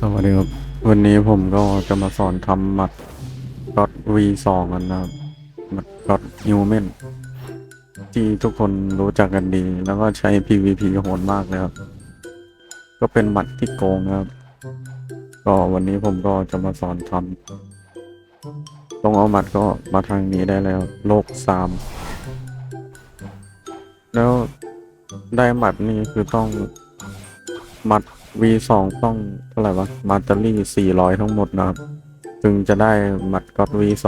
สวัสดีครับ วันนี้ผมก็จะมาสอนทำหมัดก็อด V2 กันนะครับหมัดก็อดฮิวแมนที่ทุกคนรู้จักกันดี แล้วก็ใช้ PVP โหดมากเลยครับ ก็เป็นหมัดที่โกงนะครับ ก็วันนี้ผมก็จะมาสอนทำต้องเอาหมัดก็มาทางนี้ได้แล้ว โลกสามแล้วได้หมัดนี่คือต้องหมัด V2 ต้องเท่าไหร่วะมาตอรี่ 400 ทั้งหมดนะครับ จึงจะได้มัดก็อด V2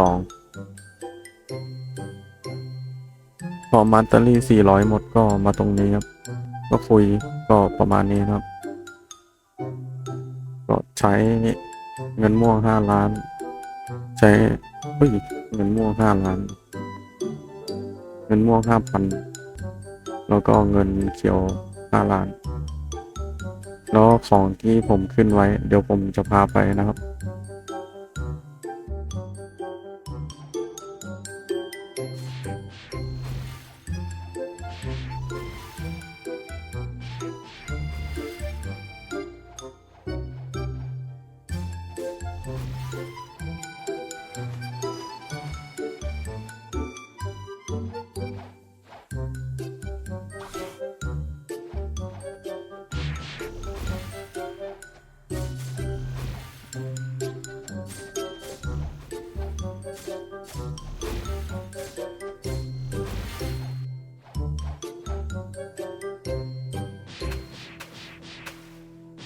พอมาตอรี่ 400 หมดก็มาตรงนี้ครับ ก็คุยก็ประมาณนี้ครับ ก็ใช้เงินม่วง 5 ล้าน ใช้เฮ้ยเงินม่วง 5 ล้าน เงินม่วง 5,000 แล้วก็เงินเขียว 5 ล้าน แล้วของที่ผมขึ้นไว้ เดี๋ยวผมจะพาไปนะครับ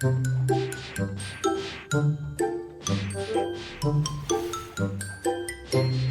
Thank you.